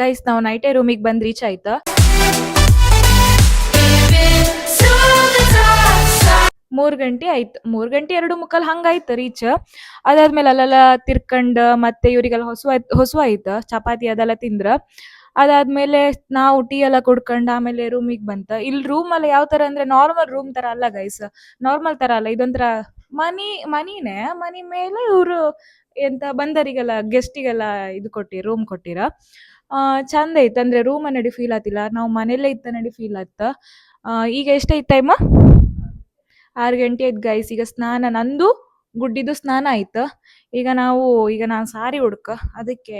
Guys ನಾವು ನೈಟೇ ರೂಮಿಗೆ ಬಂದ್ ರೀಚ್ ಆಯ್ತಾ? ಮೂರ್ ಗಂಟೆ ಆಯ್ತು. ಮೂರ್ ಗಂಟೆ ಎರಡು ಮುಕ್ಕಲ್ ಹಂಗಾಯ್ತು ರೀಚ್ ಅದಾದ್ಮೇಲೆ ಅಲ್ಲೆಲ್ಲ ತಿರ್ಕಂಡ್ ಮತ್ತೆ ಇವ್ರಿಗೆಲ್ಲ ಹೊಸ ಆಯ್ತು. ಚಪಾತಿ ಅದೆಲ್ಲ ತಿಂದ್ರ. ಅದಾದ್ಮೇಲೆ ನಾವು ಟೀ ಎಲ್ಲ ಕುಡ್ಕೊಂಡ್ ಆಮೇಲೆ ರೂಮಿಗೆ ಬಂತ. ಇಲ್ಲಿ ರೂಮ್ ಎಲ್ಲ ಯಾವ ತರ ಅಂದ್ರೆ ನಾರ್ಮಲ್ ರೂಮ್ ತರ ಅಲ್ಲ ಗೈಸ್ ನಾರ್ಮಲ್ ತರ ಅಲ್ಲ. ಇದೊಂಥರ ಮನಿ, ಮನಿನೇ. ಮನಿ ಮೇಲೆ ಇವರು ಎಂತ ಬಂದರಿಗೆಲ್ಲ ಗೆಸ್ಟಿಗೆಲ್ಲ ಇದು ಕೊಟ್ಟಿ ರೂಮ್ ಕೊಟ್ಟಿರ. ಚಂದ ಐತ್ ಅಂದ್ರೆ ರೂಮ್ ನಡಿ ಫೀಲ್ ಆತಿಲ್ಲ ನಾವು ಮನೆಯಲ್ಲೇ ಇತ್ತ ನಡಿ ಫೀಲ್ ಆತ ಈಗ ಎಷ್ಟೈತ್ ಟೈಮ್ ಆರು ಗಂಟೆ ಆಯ್ತು ಗೈಸ್ ಈಗ ಸ್ನಾನ, ನಂದು ಗುಡ್ಡಿದು ಸ್ನಾನ ಆಯ್ತು. ಈಗ ನಾವು, ಈಗ ನಾನು ಸಾರಿ ಉಡ್ಕ, ಅದಕ್ಕೆ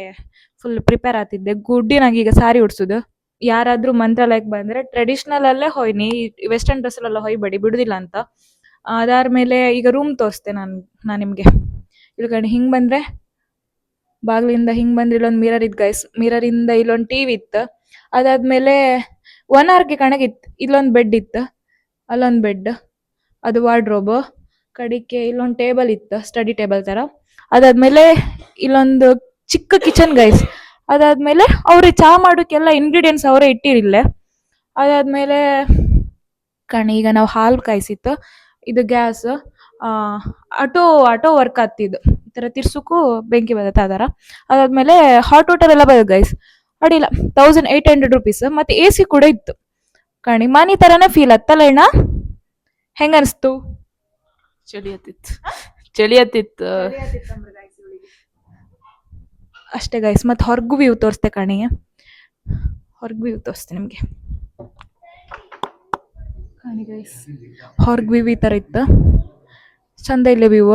ಫುಲ್ ಪ್ರಿಪೇರ್ ಆತಿದ್ದೆ ಗುಡ್ಡಿ ನಂಗೆ ಈಗ ಸಾರಿ ಉಡ್ಸುದು. ಯಾರಾದ್ರೂ ಮಂತ್ರಾಲಯಕ್ಕೆ ಬಂದ್ರೆ ಟ್ರೆಡಿಷನಲ್ ಅಲ್ಲೇ ಹೊಯ್ನಿ. ವೆಸ್ಟರ್ನ್ ಡ್ರೆಸ್ ಅಲ್ಲೆಲ್ಲ ಹೊಯ್ಬೇಡಿ, ಬಿಡುದಿಲ್ಲ ಅಂತ. ಅದಾದ್ಮೇಲೆ ಈಗ ರೂಮ್ ತೋರಿಸ್ತೆ ನಾನು ನಾನು ನಿಮ್ಗೆ. ಇಳ್ಕೊಂಡು ಹಿಂಗ್ ಬಂದ್ರೆ ಬಾಗ್ಲಿಂದ ಹಿಂಗ್ ಬಂದ್ರೆ ಇಲ್ಲೊಂದ್ ಮಿರರ್ ಇತ್ತು ಗೈಸ್ ಮಿರರ್ ಇಂದ ಇಲ್ಲೊಂದ್ ಟಿವಿ ಇತ್ತು. ಅದಾದ್ಮೇಲೆ ಒನ್ ಅವರ್ಗೆ ಕಣಗಿತ್ತು. ಇಲ್ಲೊಂದು ಬೆಡ್ ಇತ್ತು. ಅಲ್ಲೊಂದು ಬೆಡ್ ಅದು ವಾರ್ಡ್ರೋಬ್ ಕಡಿಕೆ ಇಲ್ಲೊಂದು ಟೇಬಲ್ ಇತ್ತು ಸ್ಟಡಿ ಟೇಬಲ್ ತರ. ಅದಾದ್ಮೇಲೆ ಇಲ್ಲೊಂದು ಚಿಕ್ಕ ಕಿಚನ್ ಗೈಸ್ ಅದಾದ್ಮೇಲೆ ಅವ್ರೆ ಚಾ ಮಾಡೋಕ್ಕೆಲ್ಲ ಇಂಗ್ರೀಡಿಯೆಂಟ್ಸ್ ಅವರೇ ಇಟ್ಟಿರಿಲ್ಲ ಅದಾದ್ಮೇಲೆ ಕಣಿ, ಈಗ ನಾವು ಹಾಲು ಕಾಯಿಸಿತ್ತು. ಇದು ಗ್ಯಾಸ್ ಆಟೋ ಆಟೋ ವರ್ಕ್ ಆಗ್ತಿದ್ದು. ಥರ ತಿರ್ಸೋಕ್ಕೂ ಬೆಂಕಿ ಬರುತ್ತೆ ಅದರ ಅದಾದ್ಮೇಲೆ ಹಾಟ್ ವಾಟರ್ ಎಲ್ಲ ಬರೋದು ಗೈಸ್ ಅಡಿಲ್ಲ ತೌಸಂಡ್ ಏಯ್ಟ್ ಹಂಡ್ರೆಡ್ ರುಪೀಸ್ ಮತ್ತೆ ಎ ಸಿ ಕೂಡ ಇತ್ತು. ಕಣಿ ಮನಿ ಥರನೇ ಫೀಲ್ ಆತ್ತಲ್ಲ ಅಣ್ಣ? ಹೆಂಗ ಅನಿಸ್ತು? ಚಳಿ ಹತ್ತಿತ್ತು ಚಳಿ ಹತ್ತಿತ್ತು ಅಷ್ಟೇ ಗೈಸ್ ಮತ್ತು ಹೊರಗು ವ್ಯೂ ತೋರಿಸ್ತೆ ಕಣಿ. ಹೊರಗೆ ವ್ಯೂ ತೋರಿಸ್ತೆ ನಿಮಗೆ. ಕಣಿ ಗೈಸ್ ಹೊರಗ್ ವ್ಯೂ ಈ ಥರ ಇತ್ತು. ಚಂದ ಇಲ್ಲ ವ್ಯೂ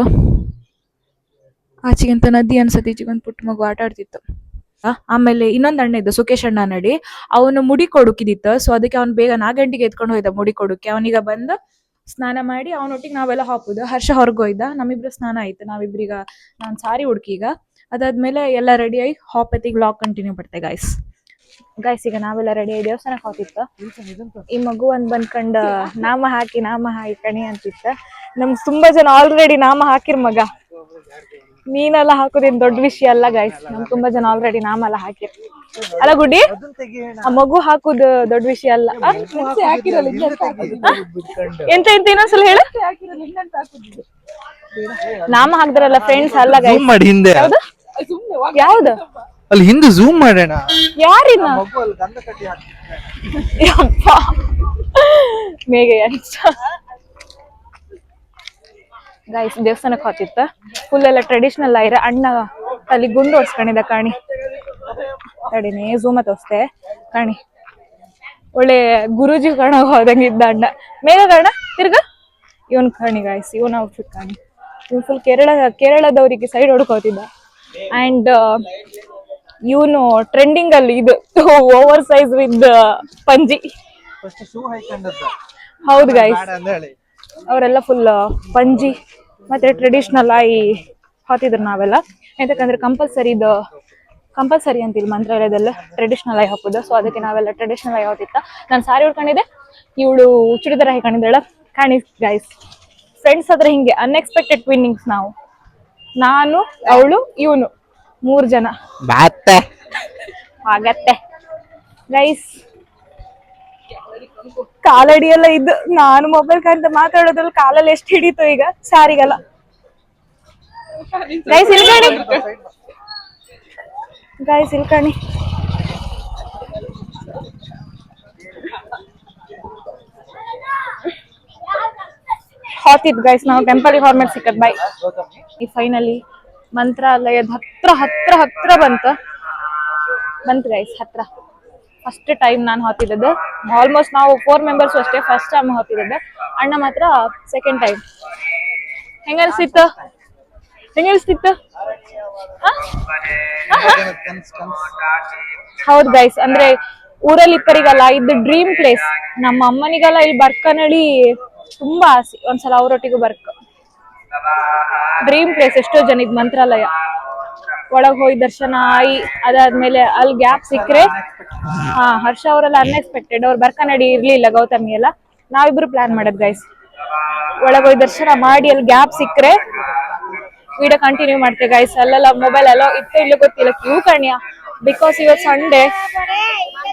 ಆಚೆಗಂತ ನದಿ ಅನ್ಸತ್ತೆ ಈಚೆಗೊಂದು ಪುಟ್ಟ ಮಗು ಆಟ ಆಡ್ತಿತ್ತು. ಆಮೇಲೆ ಇನ್ನೊಂದು ಅಣ್ಣ ಇದ್ದ ಸುಖೇಶ್ ಅಣ್ಣ ನಡಿ. ಅವನು ಮುಡಿ ಕೊಡುಕಿದಿತ್ತು. ಸೊ ಅದಕ್ಕೆ ಅವ್ನು ಬೇಗ ನಾಗಂಟಿಗೆ ಗಂಟೆಗೆ ಎತ್ಕೊಂಡು ಹೋಯ್ದ ಮುಡಿ ಕೊಡುಕ್ಕೆ. ಅವನೀಗ ಬಂದು ಸ್ನಾನ ಮಾಡಿ ಅವನೊಟ್ಟಿಗೆ ನಾವೆಲ್ಲ ಹಾಪುದು. ಹರ್ಷ ಹೊರಗೋಯ್ದ. ನಮ್ಮಿಬ್ರು ಸ್ನಾನ ಆಯ್ತು. ನಾವಿಬ್ರೀಗ ನಾನು ಸಾರಿ ಹುಡ್ಕಿ ಈಗ. ಅದಾದ್ಮೇಲೆ ಎಲ್ಲ ರೆಡಿ ಆಗಿ ಹಾಪತ್ತಿಗೆ ವ್ಲಾಗ್ ಕಂಟಿನ್ಯೂ ಬರ್ತೇವೆ ಗಾಯ್ಸ್ ಗಾಯ್ಸ್ ಈಗ ನಾವೆಲ್ಲ ರೆಡಿ ಆಗಿ ದೇವಸ್ಥಾನಕ್ಕೆ ಹೋಗ್ತಿತ್ತು. ಈ ಮಗು ಒಂದ್ ಬಂದ್ಕಂಡ ನಾಮ ಹಾಕಿ ನಾಮ ಹಾಕಿ ಕಣಿ ಅಂತಿತ್ತ. ನಮ್ಗೆ ತುಂಬಾ ಜನ ಆಲ್ರೆಡಿ ನಾಮ ಹಾಕಿರ್ ಮಗ. ನೀನೆಲ್ಲ ಹಾಕೋದೇನ್ ದೊಡ್ಡ ವಿಷಯ ಅಲ್ಲ ಗಾಯ್ಸ್ ನಮ್ ತುಂಬಾ ಜನ ಆಲ್ರೆಡಿ ನಾಮೆಲ್ಲ ಹಾಕಿರ್ ಅಲ್ಲ ಗುಡ್ಡಿ? ಆ ಮಗು ಹಾಕುದು ದೊಡ್ಡ ವಿಷಯ ಅಲ್ಲ. ಹಾಕಿರಲ್ಲ? ಎಂತ ಎಂತ ಇನ್ನೊಂದ್ಸಲ ಹೇಳ. ನಾಮ ಹಾಕ್ದಾರಲ್ಲ ಫ್ರೆಂಡ್ಸ್ ಅಲ್ಲ ಗಾಯ್ಸ್ ಮಾಡಿ ಹಿಂದೆ. ಯಾವ್ದು? ಅಲ್ಲಿ ಹಿಂದೆ ಝೂಮ್ ಮಾಡೋಣ. ಯಾರಿನ ಮೇಘ ಗೈಸ್ ದೇವಸ್ಥಾನಕ್ಕೆ ಹೋತಿತ್ತ ಫುಲ್ ಎಲ್ಲ ಟ್ರೆಡಿಷನಲ್ ಆಗಿರ ಅಣ್ಣ ಅಲ್ಲಿ ಗುಂಡು ಹೊಡ್ಸ್ಕೊಂಡಿದ್ದ ಕಾಣಿ. ತಡಿನಿ ಝೂಮ ತೋರಿಸ್ದೆ ಕಾಣಿ. ಒಳ್ಳೆ ಗುರುಜಿ ಕಾಣ ಹೋದಂಗೆ ಇದ್ದ ಅಣ್ಣ. ಮೇಘ ಕಾಣ ತಿರ್ಗ? ಇವನ್ ಕಾಣಿ ಗಾಯ್ಸ್ ಇವನ್ ಔಟ್ಫಿಟ್ ಕಾಣಿ. ಇವನ್ ಫುಲ್ ಕೇರಳ ಕೇರಳದವರಿಗೆ ಸೈಡ್ ಹೊಡ್ಕೋತಿದ್ದ. ಅಂಡ್ ಇವನು ಟ್ರೆಂಡಿಂಗ್ ಅಲ್ಲಿ ಇದು. ಓವರ್ ಸೈಜ್ ವಿತ್ ಪಂಜಿ. ಹೌದು ಹೇಳಿ ಅವರೆಲ್ಲ ಫುಲ್ ಪಂಜಿ ಮತ್ತೆ ಟ್ರೆಡಿಷನಲ್ ಆಗಿ ಹಾಕಿದ್ರು ನಾವೆಲ್ಲ. ಯಾಕಂದ್ರೆ ಕಂಪಲ್ಸರಿ ಇದು ಕಂಪಲ್ಸರಿ ಅಂತ ಇಲ್ಲಿ ಮಂತ್ರಾಲಯದಲ್ಲ ಟ್ರೆಡಿಷನಲ್ ಆಗಿ ಹಾಕೋದು. ಸೊ ಅದಕ್ಕೆ ನಾವೆಲ್ಲ ಟ್ರೆಡಿಷನಲ್ ಆಗಿ ಹಾಕಿತ್ತ ನಾನು ಸಾರಿ ಉಡ್ಕೊಂಡಿದ್ದೆ ಇವಳು ಚೂಡಿದಾರ ಹಾಕೊಂಡಿದ್ದಾಳ ಕಾಣಿ ಗೈಸ್ ಫ್ರೆಂಡ್ಸ್ ಆದ್ರೆ ಹಿಂಗೆ ಅನ್ಎಕ್ಸ್ಪೆಕ್ಟೆಡ್ ಟ್ವಿನ್ನಿಂಗ್ಸ್ ನಾವು. ನಾನು ಅವಳು ಇವನು ಮೂರು ಜನ. ಆಗತ್ತೆ. ಗೈಸ್ ಕಾಲಡಿ ಎಲ್ಲ ಇದ್ದು ನಾನು ಮೊಬೈಲ್ ಕರೆದ ಮಾತಾಡೋದ್ರಲ್ಲಿ ಕಾಲಲ್ಲಿ ಎಷ್ಟು ಹಿಡಿತು ಈಗ? ಸಾರಿಗೆಲ್ಲ. ಗೈಸ್ ಇಲ್ಕಣಿ ಗೈಸ್ ಇಲ್ಕಣಿ ಹಾತಿದ್ ಗೈಸ್ ನಾವು ಟೆಂಪಲ್ ಫಾರ್ಮೆಟ್ ಸಿಕ್ಕದ್ ಬೈ ಈ ಫೈನಲಿ ಮಂತ್ರಾಲಯದ ಹತ್ರ ಹತ್ರ ಹತ್ರ ಬಂತ. ಬಂತು ಗೈಸ್ ಹತ್ರ. ಫಸ್ಟ್ ಟೈಮ್ ನಾನು ಹಾತಿದ್ದದ್ದು ಆಲ್ಮೋಸ್ಟ್ ನಾವು ಫೋರ್ ಮೆಂಬರ್ಸ್ ಅಷ್ಟೇ ಫಸ್ಟ್ ಟೈಮ್ ಹಾತಿದ್ದದ್ದು ಅಣ್ಣ ಮಾತ್ರ ಸೆಕೆಂಡ್ ಟೈಮ್ ಹೆಂಗ ಅನಿಸ್ತಿತ್ತು ಹೆಂಗ ಅನಿಸ್ತಿತ್ತು ಹೌದು ಗೈಸ್ ಅಂದ್ರೆ ಊರಲ್ಲಿ ಇಪ್ಪರಿಗಲ್ಲ ಇದು ಡ್ರೀಮ್ ಪ್ಲೇಸ್ ನಮ್ಮ ಅಮ್ಮನಿಗೆಲ್ಲ ಇಲ್ಲಿ ಬರ್ಕನಳ್ಳಿ ತುಂಬಾ ಆಸೆ. ಒಂದ್ಸಲ ಅವರೊಟ್ಟಿಗೂ ಬರ್ಕ ಡ್ರೀಮ್ ಪ್ಲೇಸ್ ಎಷ್ಟೋ ಜನದ ಮಂತ್ರಾಲಯ. ಒಳಗ್ ಹೋಗಿ ದರ್ಶನ ಆಯಿ ಅದಾದ್ಮೇಲೆ ಅಲ್ಲಿ ಗ್ಯಾಪ್ ಸಿಕ್ಕರೆ, ಹಾ, ಹರ್ಷ ಅವರೆಲ್ಲ ಅನ್ಎಕ್ಸ್ಪೆಕ್ಟೆಡ್ ಅವ್ರು ಬರ್ಕನಡಿ ಇರ್ಲಿಲ್ಲ ಗೌತಮಿ ಎಲ್ಲ. ನಾವಿಬ್ರು ಪ್ಲಾನ್ ಮಾಡೋದ್ ಗೈಸ್ ಒಳಗ್ ಹೋಗಿ ದರ್ಶನ ಮಾಡಿ ಅಲ್ಲಿ ಗ್ಯಾಪ್ ಸಿಕ್ಕರೆ ವಿಡಿಯೋ ಕಂಟಿನ್ಯೂ ಮಾಡ್ತೇವೆ ಗೈಸ್ ಅಲ್ಲೆಲ್ಲ ಮೊಬೈಲ್ ಎಲ್ಲ ಇತ್ತ ಇಲ್ಲ ಗೊತ್ತಿಲ್ಲ, ಕ್ಯೂ ಕಣ್ಯ? ಬಿಕಾಸ್ ಇವತ್ತು ಸಂಡೇ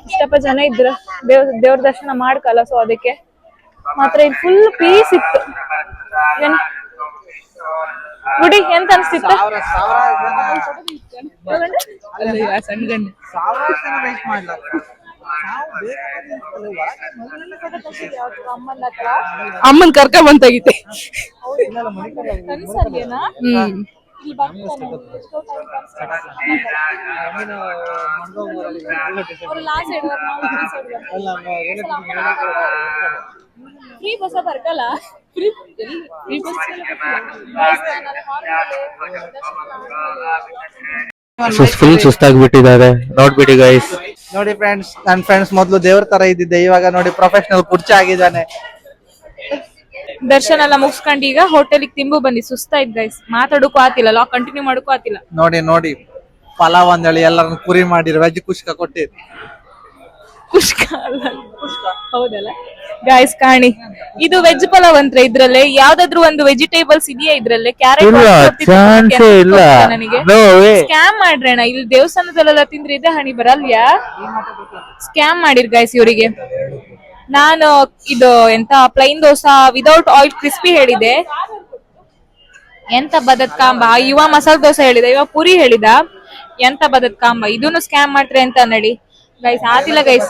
ಇಷ್ಟಪ್ಪ ಜನ ಇದ್ರು. ದೇವ್, ದೇವ್ರ ದರ್ಶನ ಮಾಡ್ಕಲ್ಲ ಸೊ ಅದಕ್ಕೆ. ಮಾತ್ರ ಇಲ್ಲಿ ಫುಲ್ ಪೀಸ್ ಇತ್ತು. ಏನ್ ಗುಡಿ. ಎಂತ ಅನ್ಸ್ತಿತ್ತು ಅಮ್ಮನ್ ಕರ್ಕ ಬಂತಾಗಿತ್ತೆ ಇಲ್ಲೆಲ್ಲ ಲಾಸ್ಟ್ ಸೈಡ್ ಅಲ್ಲ ಒಳ್ಳೆ ಫ್ರೀ ಬಸ್ ಬರ್ಕಲ್ಲ ಫುಲ್ ಸುಸ್ತಾಗ್ಬಿಟ್ಟಿದ್ದಾರೆ ನೋಡ್ಬಿಡಿ ಗೈಸ್ ನೋಡಿ ಫ್ರೆಂಡ್ಸ್ ನನ್ನ ಫ್ರೆಂಡ್ಸ್ ಮೊದಲು ದೇವ್ರ ತರ ಇದ್ದಿದ್ದೆ ಇವಾಗ ನೋಡಿ ಪ್ರೊಫೆಷನಲ್ ಕುರ್ಚಿ ಆಗಿದ್ದಾನೆ ದರ್ಶನ ಎಲ್ಲ ಮುಗಿಸ್ಕೊಂಡು ಈಗ ಹೋಟೆಲಿಗೆ ತಿಂಬು ಬಂದಿ ಸುಸ್ತಾಯ್ತು ಗೈಸ್ ಮಾತಾಡೋಕು ಆತಿಲ್ಲ. ಲಾ ಕಂಟಿನ್ಯೂ ಮಾಡೋಕು ಆತಿಲ್ಲ. ನೋಡಿ ನೋಡಿ. ಪಲಾವ್ ಅಂದೇಳಿ ಎಲ್ಲರನ್ನು ಕುರಿ ಮಾಡಿರಿ. ವೆಜ್ ಕುಷ್ಕ ಕೊಟ್ಟಿರಿ ಕುಷ್ಕ ಅಲ್ಲ. ಹೌದಲ್ಲ? ಗಾಯ್ಸ್ ಕಾಣಿ. ಇದು ವೆಜ್ ಪಲಾವ್ ಅಂತ ಇದ್ರಲ್ಲೇ? ಯಾವ್ದಾದ್ರು ಒಂದು ವೆಜಿಟೇಬಲ್ಸ್ ಇದೆಯಾ ಇದ್ರಲ್ಲೇ? ಕ್ಯಾರೆಟ್ ಇಲ್ಲ ನನಗೆ? ಸ್ಕ್ಯಾಮ್ ಮಾಡ್ರಣ ಇಲ್ಲಿ ದೇವಸ್ಥಾನದಲ್ಲೆಲ್ಲ ತಿಂದ್ರೆ ಇದೆ ಹಣಿ ಬರಲ್ಯಾ? ಸ್ಕ್ಯಾಮ್ ಮಾಡಿರ್ ಗಾಯ್ಸ್ ಇವರಿಗೆ. ನಾನು ಇದು ಎಂತ plain dosa without oil crispy ಹೇಳಿದೆ. ಎಂತ ಬದತ್ ಕಾಂಬ? ಇವ ಮಸಾಲ ದೋಸೆ ಹೇಳಿದ ಇವ ಪುರಿ ಹೇಳಿದ. ಎಂತ ಬದತ್ ಕಾಂಬ? ಇದನ್ನು ಸ್ಕ್ಯಾಮ್ ಮಾಡ್ರಿ ಅಂತ ನಡಿ. ಗೈಸ್ ಆತಿಲ್ಲ ಗೈಸ್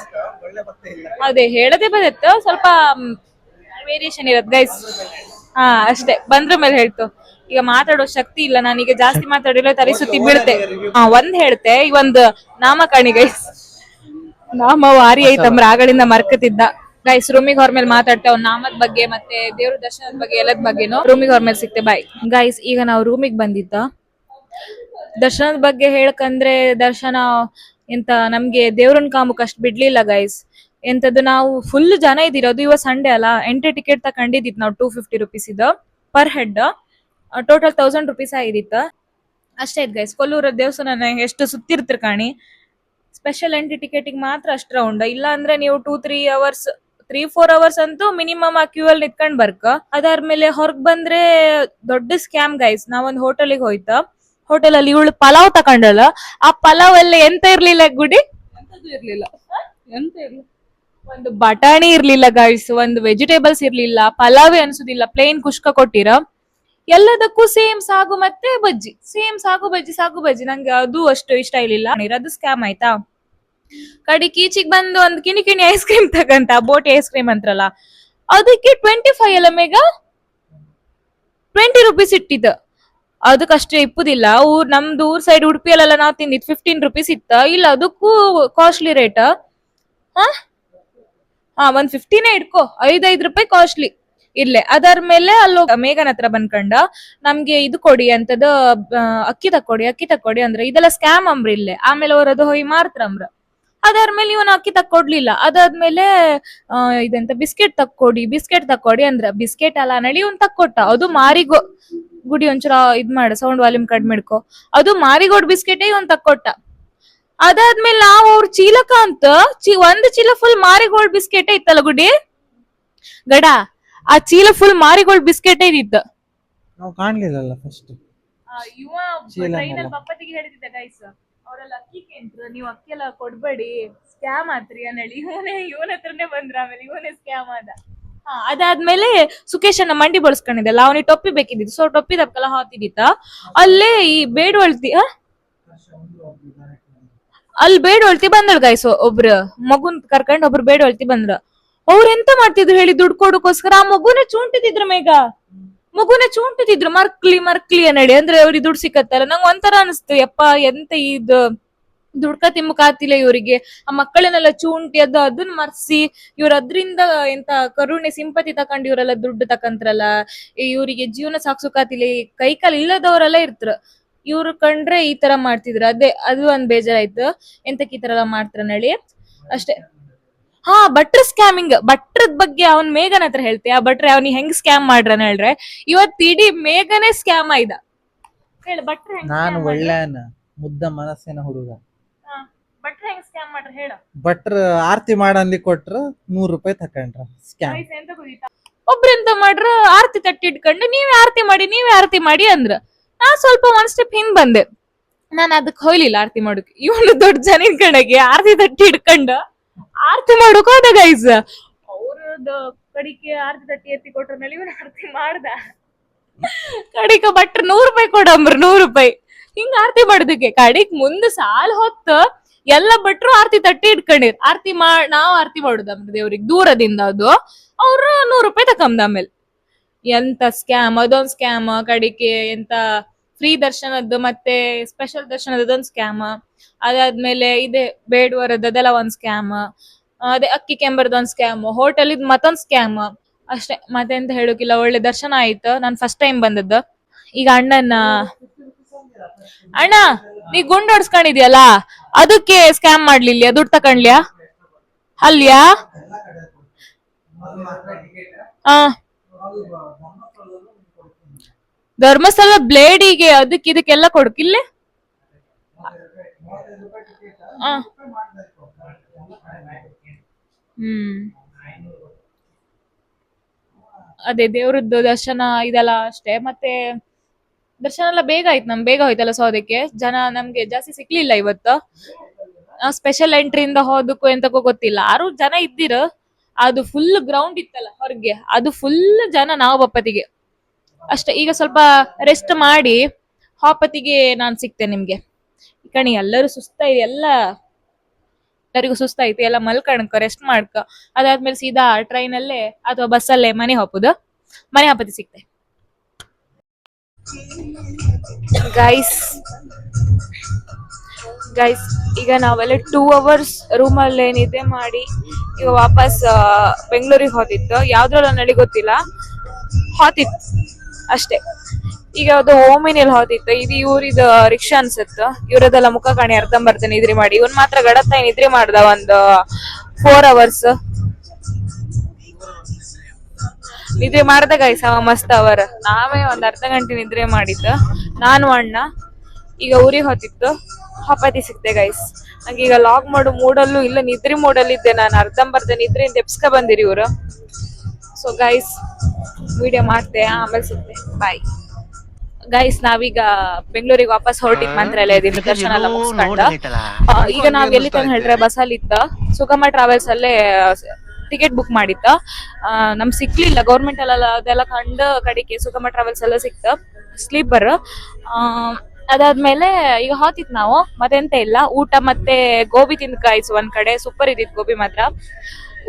ಅದೇ, ಹೇಳದೆ ಬದತ್ತು. ಸ್ವಲ್ಪ ವೇರಿಯೇಷನ್ ಇರತ್ ಗೈಸ್ ಹಾ, ಅಷ್ಟೇ. ಬಂದ್ರ ಮೇಲೆ ಹೇಳ್ತು. ಈಗ ಮಾತಾಡೋ ಶಕ್ತಿ ಇಲ್ಲ. ನಾನೀಗ ಜಾಸ್ತಿ ಮಾತಾಡಿಲ್ಲ ತಲೆ ಸುತ್ತಿ ಬೀಳ್ತೆ ಹಾ, ಒಂದ್ ಹೇಳ್ತೆ. ಈ ಒಂದು ನಾಮಕರಣಿ ಗೈಸ್ ನಾಮ ವಾರಿ ಐತಮ್ರ ಆಗಳಿಂದ ಮರ್ಕತಿದ್ದ. ಗೈಸ್ ರೂಮಿಗೆ ಹೊರ ಮೇಲೆ ಮಾತಾಡ್ತೇವೆ ಅವ್ನ ನಾಮದ ಬಗ್ಗೆ ಮತ್ತೆ ದೇವ್ರ ದರ್ಶನದ ಬಗ್ಗೆ, ಎಲ್ಲದ ಬಗ್ಗೆನು ರೂಮಿಗೆ ಹೊರ ಮೇಲೆ ಸಿಕ್ತೆ ಬಾಯ್ ಗೈಸ್ ಈಗ ನಾವು ರೂಮಿಗೆ ಬಂದಿದ್ದ. ದರ್ಶನದ ಬಗ್ಗೆ ಹೇಳಕಂದ್ರೆ ದರ್ಶನ ಎಂತ ನಮ್ಗೆ ದೇವ್ರನ್ ಕಾಮಕ್ ಅಷ್ಟ್ ಬಿಡ್ಲಿಲ್ಲ ಗೈಸ್ ಎಂತದ್ದು ನಾವು ಫುಲ್ ಜನ ಇದಿರೋದು ಇವ ಸಂಡೇ ಅಲ್ಲ. ಎಂಟ್ರಿ ಟಿಕೆಟ್ ತಕೊಂಡಿದ್ದಿತ್ತು ನಾವು ಟೂ ಫಿಫ್ಟಿ ರುಪೀಸ್ ಇದು per head total thousand rupees ಆಗಿದಿತ್ತು. ಅಷ್ಟೇ ಇದ್ ಗೈಸ್ ಕೊಲ್ಲೂರ ದೇವಸ್ಥಾನ ಎಷ್ಟು ಸುತ್ತಿರ್ತಿರ್ ಕಾಣಿ. ಸ್ಪೆಷಲ್ ಎಂಟ್ರಿ ಟಿಕೆಟಿಗೆ ಮಾತ್ರ ಅಷ್ಟು ರೌಂಡ್ ಇಲ್ಲ ಅಂದ್ರೆ ನೀವು two three hours three four hours ಅಂತೂ ಮಿನಿಮಮ್ ಆ ಕ್ಯೂ ಅಲ್ಲಿ ನಿತ್ಕೊಂಡ್ ಬರ್ಕ. ಅದಾದ್ಮೇಲೆ ಹೊರಗ್ ಬಂದ್ರೆ ದೊಡ್ಡ ಸ್ಕ್ಯಾಮ್ ಗೈಸ್ ನಾವೊಂದ್ ಹೋಟೆಲಿಗೆ ಹೋಯ್ತ. ಹೋಟೆಲ್ ಅಲ್ಲಿ ಇವಳು ಪಲಾವ್ ತಕೊಂಡಲ್ಲ. ಆ ಪಲಾವ್ ಅಲ್ಲಿ ಎಂತ ಇರ್ಲಿಲ್ಲ ಗುಡಿ? ಇರ್ಲಿಲ್ಲ. ಎಂತ ಇರ್ಲಿಲ್ಲ ಒಂದು ಬಟಾಣಿ ಇರ್ಲಿಲ್ಲ ಗೈಸ್ ಒಂದು ವೆಜಿಟೇಬಲ್ಸ್ ಇರ್ಲಿಲ್ಲ. ಪಲಾವೇ ಅನ್ಸುದಿಲ್ಲ. ಪ್ಲೇನ್ ಕುಷ್ಕ ಕೊಟ್ಟಿರ. ಎಲ್ಲದಕ್ಕೂ ಸೇಮ್ ಸಾಗು ಮತ್ತೆ ಬಜ್ಜಿ. ಸೇಮ್ ಸಾಗು ಬಜ್ಜಿ ಸಾಗು ಬಜ್ಜಿ. ನಂಗೆ ಅದು ಅಷ್ಟು ಇಷ್ಟ ಇರ್ಲಿಲ್ಲ. ಅದು ಸ್ಕ್ಯಾಮ್ ಆಯ್ತಾ? ಕಡಿ ಕೀಚಿಗ್ ಬಂದು ಒಂದು ಕಿಣಿ ಕಿಣಿ ಐಸ್ ಕ್ರೀಮ್ ತಗಂತ ಬೋಟಿ ಐಸ್ ಕ್ರೀಮ್ ಅಂತ್ರಲ್ಲ ಅದಕ್ಕೆ ಟ್ವೆಂಟಿ ಫೈವ್ ಅಲ್ಲ ಮೇಗ ಟ್ವೆಂಟಿ ರುಪೀಸ್ ಅದಕ್ಕೆ ಅಷ್ಟೇ ಇಪ್ಪುದಿಲ್ಲ, ಊರ್ ನಮ್ದು ಊರ್ ಸೈಡ್ ಉಡುಪಿಯಲ್ಲೆಲ್ಲ ನಾವ್ ತಿಂದಿದ್ ಫಿಫ್ಟೀನ್ ರುಪೀಸ್ ಇತ್ತ. ಇಲ್ಲ, ಅದಕ್ಕೂ ಕಾಸ್ಟ್ಲಿ ರೇಟ್ ಹಾ? ಹಾ, ಒಂದ್ ಫಿಫ್ಟಿನೇ ಇಟ್ಕೋ ಐದೈದು ರೂಪಾಯಿ ಕಾಸ್ಟ್ಲಿ ಇರ್ಲೆ, ಅದರ ಮೇಲೆ ಅಲ್ಲೋ ಮೇಘನ್ ಹತ್ರ ಬಂದ್ಕಂಡ, ನಮ್ಗೆ ಇದು ಕೊಡಿ ಅಂತದ ಅಕ್ಕಿ ತಕ್ಕೊಡಿ ಅಕ್ಕಿ ತಕ್ಕೊಡಿ ಅಂದ್ರೆ ಇದೆಲ್ಲ ಸ್ಕ್ಯಾಮ್ ಅಂಬ್ರ ಇಲ್ಲೇ. ಆಮೇಲೆ ಅವ್ರ ಅದು ಮಾರ್ತ್ರ ಮಾರ್ತಾರಂಬ್ರ ಅದಾದ್ಮೇಲೆ ಇವನು ಅಕ್ಕಿ ತಕ್ಕೊಡ್ಲಿಲ್ಲ. ಅದಾದ್ಮೇಲೆ ಆ, ಇದೆಂತ ಬಿಸ್ಕೆಟ್ ತಕ್ಕೊಡಿ ಬಿಸ್ಕೆಟ್ ತಕ್ಕೊಡಿ ಅಂದ್ರ ಬಿಸ್ಕೆಟ್ ಅಲ್ಲ ನಡಿ ತಕ್ ತಕ್ಕೊಟ್ಟ. ಅದು ಮಾರಿಗೋ. ಗುಡಿ ಒಂಚೂರ ಇದ್ ಮಾಡ ಸೌಂಡ್ ವಾಲ್ಯೂಮ್ ಕಡಿಮೆ ಇಡ್ಕೊ. ಅದು ಮಾರಿಗೋಡ್ ಬಿಸ್ಕೆಟೇ ಇವನ್ ತಕ್ಕೊಟ್ಟ. ಅದಾದ್ಮೇಲೆ ನಾವು ಅವ್ರ ಚೀಲಕ ಅಂತ ಚಿ- ಒಂದ್ ಚೀಲ ಫುಲ್ ಮಾರಿಗೋಲ್ಡ್ ಬಿಸ್ಕೆಟ್ ಇತ್ತಲ್ಲ ಗುಡಿ? ಗಡ ಆ ಚೀಲ ಫುಲ್ ಮಾರಿಗೋಲ್ಡ್ ಬಿಸ್ಕೆಟ್ ಇದ್ದ ನಾವು ಕಾಣ್ಲಿಲ್ಲಲ್ಲ ಫಸ್ಟ್ ಚೀಲ. ಅಲ್ಲಿ ಗೈಸ್ ಅವರೆಲ್ಲ ಅಕ್ಕಿ ಕೇಂದ್ರ, ನೀವು ಅಕ್ಕಿ ಎಲ್ಲ ಕೊಡ್ಬೇಡಿ ಸ್ಕ್ಯಾಮ್ ಆತ್ರಿ ಅನ್ನಳಿ. ಇವನೇ, ಇವನ ಹತ್ರನೇ ಬಂದ್ರ ಆಮೇಲೆ ಇವನೇ ಸ್ಕ್ಯಾಮ್ ಆದ. ಹಾ, ಅದಾದ್ಮೇಲೆ ಸುಕೇಶ್ ಅನ್ನ ಮಂಡಿ ಬಳಸ್ಕೊಂಡಿದ್ದಲ್ಲ, ಅವನಿಗೆ ಟೊಪ್ಪಿ ಬೇಕಿದ್ದಿತ್ತು. ಸೊ ಟೊಪ್ಪಿ ದಪ್ಕಲ್ಲ ಹಾತಿದ್ದಿತ್ತ ಅಲ್ಲೇ ಈ ಬೇಡ್ ಆ ಅಲ್ಲಿ ಒಳ್ತಿ ಬಂದಳು ಗಾಯ್ಸ್ ಒಬ್ರು. ಮಗುನ್ ಕರ್ಕೊಂಡು ಒಬ್ರು ಬೇಡವಳ್ತಿ ಬಂದ್ರ. ಅವ್ರ ಎಂತ ಮಾಡ್ತಿದ್ರು ಹೇಳಿ ದುಡ್ಡು ಕೊಡೋಕೋಸ್ಕರ? ಆ ಮಗುನ ಚೂಂಟಿದ್ರು ಮೇಘ. ಮಗುನ ಚೂಂಟಿದ್ರು, ಮರ್ಕ್ಲಿ ಮರ್ಕ್ಲಿ ಅನ್ನಡಿ ಅಂದ್ರೆ ಅವ್ರಿಗೆ ದುಡ್ಡು ಸಿಕ್ಕತ್ತಲ್ಲ. ನಂಗೆ ಒಂಥರ ಅನಿಸ್ತು, ಯಪ್ಪ, ಎಂತ ಇದು ದುಡ್ಕ ತಿಮ್ಮಕಾತಿಲ್ಲ ಇವರಿಗೆ. ಆ ಮಕ್ಕಳನ್ನೆಲ್ಲ ಚೂಂಟಿ, ಅದು ಅದನ್ನ ಮರ್ಸಿ, ಇವ್ರ ಅದ್ರಿಂದ ಎಂತ ಕರುಣೆ, ಸಿಂಪತಿ ತಕೊಂಡ್ ಇವರೆಲ್ಲ ದುಡ್ಡು ತಕಂತ್ರಲ್ಲ. ಇವರಿಗೆ ಜೀವನ ಸಾಕ್ಸುಕಾತಿಲ್ಲ ಈ ಕೈ ಕಾಲು ಇಲ್ಲದವರೆಲ್ಲ ಇರ್ತಾರ. ಇವ್ರು ಕಂಡ್ರೆ ಈ ತರ ಮಾಡ್ತಿದ್ರು. ಅದೇ, ಅದು ಒಂದ್ ಬೇಜಾರಾಯ್ತು. ಎಂತಕ್ಕೆ ಈ ತರ ಎಲ್ಲ ಮಾಡ್ತಾರ ನಳಿ ಅಷ್ಟೇ. ಹಾ ಭಟ್ರ ಸ್ಕ್ಯಾಮಿಂಗ್ ಭಟ್ರದ ಬಗ್ಗೆ ಅವನ್ ಮೇಘನ್ ಹತ್ರ ಹೇಳ್ತೀಯ? ಭಟ್ರ ಅವ್ನಿಗೆ ಹೆಂಗ್ ಸ್ಕ್ಯಾಮ್ ಮಾಡ್ರನ್ ಹೇಳ್ರೆ? ಇವತ್ ಇಡೀ ಮೇಘನೇ ಸ್ಕ್ಯಾಮ್ ಆಯ್ದ. ಹೇಳ ಭಟ್ರ ನಾನು ಒಳ್ಳೆಯನ ಮುದ್ದ ಮನಸ್ಸಿನ ಹುಡುಗ. ಭಟ್ರ ಹೆಂಗ್ ಸ್ಕ್ಯಾಮ್ ಮಾಡ್ರ? ಹೇಳ. ಭಟ್ರ ಆರ್ತಿ ಮಾಡನ್ಲಿ ಕೊಟ್ರ ನೂರ್ ರೂಪಾಯಿ ತಕೊಂಡ್ರ ಸ್ಕ್ಯಾಮ್ ಒಬ್ರಿಂದ ಎಂತ ಗೊತ್ತಿತ್ತಾ? ಒಬ್ರು ಎಂತ ಮಾಡ್ರ? ಆರ್ತಿ ತಟ್ಟಿ ಇಟ್ಕೊಂಡು ನೀವೇ ಆರ್ತಿ ಮಾಡಿ ನೀವೇ ಆರ್ತಿ ಮಾಡಿ ಅಂದ್ರ. ನಾ ಸ್ವಲ್ಪ ಒಂದ್ ಸ್ಟೆಪ್ ಹಿಂಗ್ ಬಂದೆ. ನಾನು ಅದಕ್ಕೆ ಹೋಯ್ಲಿಲ್ಲ ಆರತಿ ಮಾಡೋಕೆ. ಇವನು ದೊಡ್ಡ ಜನ ಕಡೆಗೆ ಆರತಿ ತಟ್ಟಿ ಹಿಡ್ಕೊಂಡ ಆರತಿ ಮಾಡೋಕ್ ಹೋದ ಗೈಸ್ ಅವ್ರದ್ದು ಕಡಿಕೆ ಆರತಿ ತಟ್ಟಿ ಎತ್ತಿ ಕೊಟ್ರ ಮೇಲೆ ಇವನು ಆರತಿ ಮಾಡ್ದ. ಕಡಿಕ ಬಟ್ರ ನೂರ್ ರೂಪಾಯಿ ಕೊಡಂಬ್ರ ನೂರ್ ರೂಪಾಯಿ. ಹಿಂಗ ಆರತಿ ಮಾಡೋದಕ್ಕೆ ಕಡಿಕ್ ಮುಂದ್ ಸಾಲ್ ಹೊತ್ತು ಎಲ್ಲ ಭಟ್ರು ಆರತಿ ತಟ್ಟಿ ಇಟ್ಕೊಂಡಿರ್. ಆರತಿ ಮಾ ನಾವ್ ಆರತಿ ಮಾಡುದ ದೇವ್ರಿಗೆ ದೂರದಿಂದ ಅದು. ಅವ್ರು ನೂರ್ ರೂಪಾಯಿ ತಕೊಂಬ ಆಮೇಲೆ. ಎಂತ ಸ್ಕ್ಯಾಮ್ ಅದೊಂದ್ ಸ್ಕ್ಯಾಮ್ ಕಡಿಕೆ ಎಂತ ಫ್ರೀ ದರ್ಶನದ್ದು ಮತ್ತೆ ಸ್ಪೆಷಲ್ ದರ್ಶನದ ಅದೊಂದ್ ಸ್ಕ್ಯಾಮ್ ಅದಾದ್ಮೇಲೆ ಇದೆ ಬೇಡವರದ ಅದೆಲ್ಲ ಒಂದ್ ಸ್ಕ್ಯಾಮ್ ಅದೇ ಅಕ್ಕಿ ಕೆಂಬರ್ದ ಒಂದ್ ಸ್ಕ್ಯಾಮ್ ಹೋಟೆಲ್ ಇದ್ ಮತ್ತೊಂದ್ ಸ್ಕ್ಯಾಮ್ ಅಷ್ಟೇ, ಮತ್ತೆಂತ ಹೇಳೋಕಿಲ್ಲ, ಒಳ್ಳೆ ದರ್ಶನ ಆಯ್ತು. ನಾನ್ ಫಸ್ಟ್ ಟೈಮ್ ಬಂದದ್ದು. ಈಗ ಅಣ್ಣನ ಅಣ್ಣ, ನೀ ಗುಂಡ್ ಹೊಡ್ಸ್ಕೊಂಡಿದ್ಯಲ್ಲ? ಅದಕ್ಕೆ ಸ್ಕ್ಯಾಮ್ ಮಾಡ್ಲಿಲ್ಲ ದುಡ್ಡು ತಕೊಂಡ್ಲ್ಯಾ ಅಲ್ಯಾ? ಆ. ಧರ್ಮಸ್ಥಳ ಬ್ಲೇಡಿಗೆ ಅದಕ್ಕೆ ಇದಕ್ಕೆಲ್ಲ ಕೊಡ್ಕಿಲ್ಲೇ. ಹ್ಮ್. ಅದೇ ದೇವ್ರದ್ದು ದರ್ಶನ ಇದೆಲ್ಲ ಅಷ್ಟೇ. ಮತ್ತೆ ದರ್ಶನ ಎಲ್ಲ ಬೇಗ ಆಯ್ತು ನಮ್ ಬೇಗ ಹೋಯ್ತಲ್ಲ ಅದಕ್ಕೆ ಜನ ನಮ್ಗೆ ಜಾಸ್ತಿ ಸಿಕ್ಲಿಲ್ಲ ಇವತ್ತು. ಸ್ಪೆಷಲ್ ಎಂಟ್ರಿಯಿಂದ ಹೋದಕ್ಕೂ ಎಂತಕ್ಕೂ ಗೊತ್ತಿಲ್ಲ. ಆರು ಜನ ಇದ್ದಿರ. ಅದು ಫುಲ್ ಗ್ರೌಂಡ್ ಇತ್ತಲ್ಲ ಹೊರಗೆ. ಅದು ಫುಲ್ ಜನ ನಾವು ಬಪ್ಪತಿಗೆ ಅಷ್ಟೇ, ಈಗ ಸ್ವಲ್ಪ ರೆಸ್ಟ್ ಮಾಡಿ ಹಾಪತಿಗೆ ನಾನ್ ಸಿಗ್ತೇನೆ ನಿಮ್ಗೆ. ಕಣಿ ಎಲ್ಲರೂ ಸುಸ್ತಾಯ್ತು ಎಲ್ಲ ಎಲ್ಲರಿಗೂ ಸುಸ್ತಾಯ್ತು ಎಲ್ಲ ಮಲ್ಕಣಕ ರೆಸ್ಟ್ ಮಾಡ್ಕ. ಅದಾದ್ಮೇಲೆ ಸೀದಾ ಟ್ರೈನ್ ಅಲ್ಲೇ ಅಥವಾ ಬಸ್ಸಲ್ಲೇ ಮನೆ ಹಾಪುದು ಮನೆ ಹಾಪತಿ ಸಿಗ್ತೆ. ಗೈಸ್ ಗೈಸ್ ಈಗ ನಾವೆಲ್ಲ ಟೂ ಅವರ್ಸ್ ರೂಮಲ್ಲಿ ಏನಿದೆ ಮಾಡಿ ಈಗ ವಾಪಸ್ ಬೆಂಗಳೂರಿಗೆ ಹೋದಿತ್ತು ಯಾವ್ದ್ರಲ್ಲ ನಡಿ ಗೊತ್ತಿಲ್ಲ. ಹೋತಿತ್ತು ಅಷ್ಟೇ. ಈಗ ಅದು ಓಮಿನಿಲ್ ಹೋದಿತ್ತು ಇದು ಇವ್ರಿದ ರಿಕ್ಷಾ ಅನ್ಸುತ್ತ. ಇವ್ರದೆಲ್ಲ ಮುಖ ಕಾಣಿ, ಅರ್ಧಂಬರ್ಧ ನಿದ್ರೆ ಮಾಡಿ. ಇವನ್ ಮಾತ್ರ ಗಡತ್ತ ನಿದ್ರೆ ಮಾಡ್ದ ಒಂದು ಫೋರ್ ಅವರ್ಸ್ ನಿದ್ರೆ ಮಾಡ್ದ ಗೈಸ್ ಅವ ಮಸ್ತ್ ಅವರ್. ನಾವೇ ಒಂದ್ ಅರ್ಧ ಗಂಟೆ ನಿದ್ರೆ ಮಾಡಿದ್ದ. ನಾನು, ಅಣ್ಣ. ಈಗ ಊರಿಗೆ ಹೋತಿತ್ತು ಹಪಾತಿ ಸಿಕ್ತೆ ಗೈಸ್ ನಂಗೆ ಈಗ ಲಾಗ್ ಮಾಡು ಮೂಡಲ್ಲೂ ಇಲ್ಲ, ನಿದ್ರೆ ಮೂಡಲ್ಲಿ ಇದ್ದೆ ನಾನು. ಅರ್ಧಂಬರ್ಧ ನಿದ್ರೆಯಿಂದ ಎಪ್ಸ್ಕ ಬಂದಿರಿ ಇವರು. ಸೊ ಗೈಸ್ ವಿಡಿಯೋ ಮಾಡ್ತೆ, ಆಮೇಲೆ ಸಿಗ್ತೆ ಬಾಯ್ ಗೈಸ್ ನಾವೀಗ ಬೆಂಗಳೂರಿಗೆ ವಾಪಸ್ ಹೊರಟಿದ್ ಮಂತ್ರಾಲಯದಿಂದ ದರ್ಶನ ಎಲ್ಲ ಮುಗಿಸ್ಕೊಂಡ. ಈಗ ನಾವ್ ಎಲ್ಲಿ ಹೇಳಿದ್ರೆ ಬಸ್ಸಲ್ಲಿತ್ತ ಬಸ್ಸಲ್ಲಿ ಇತ್ತ ಸುಗಮ ಟ್ರಾವೆಲ್ಸ್ ಅಲ್ಲೇ ಟಿಕೆಟ್ ಬುಕ್ ಮಾಡಿತ್ತ ಆ, ನಮ್ ಸಿಕ್ಲಿಲ್ಲ ಗೌರ್ಮೆಂಟ್ ಅಲ್ಲ ಅದೆಲ್ಲ ಕಂಡು ಕಡೆಗೆ ಸುಗಮ ಟ್ರಾವೆಲ್ಸ್ ಎಲ್ಲ ಸಿಕ್ತ. ಸ್ಲೀಪರ್ ಅದಾದ್ಮೇಲೆ ಈಗ ಹೋತಿತ್ ನಾವು ಮತ್ತೆಂತ ಇಲ್ಲ ಊಟ ಮತ್ತೆ ಗೋಬಿ ತಿಂದ್ ಕಾಯ್ಸು ಒಂದ್ ಕಡೆ ಸೂಪರ್ ಇದಿತ್ತು ಗೋಬಿ ಮಾತ್ರ.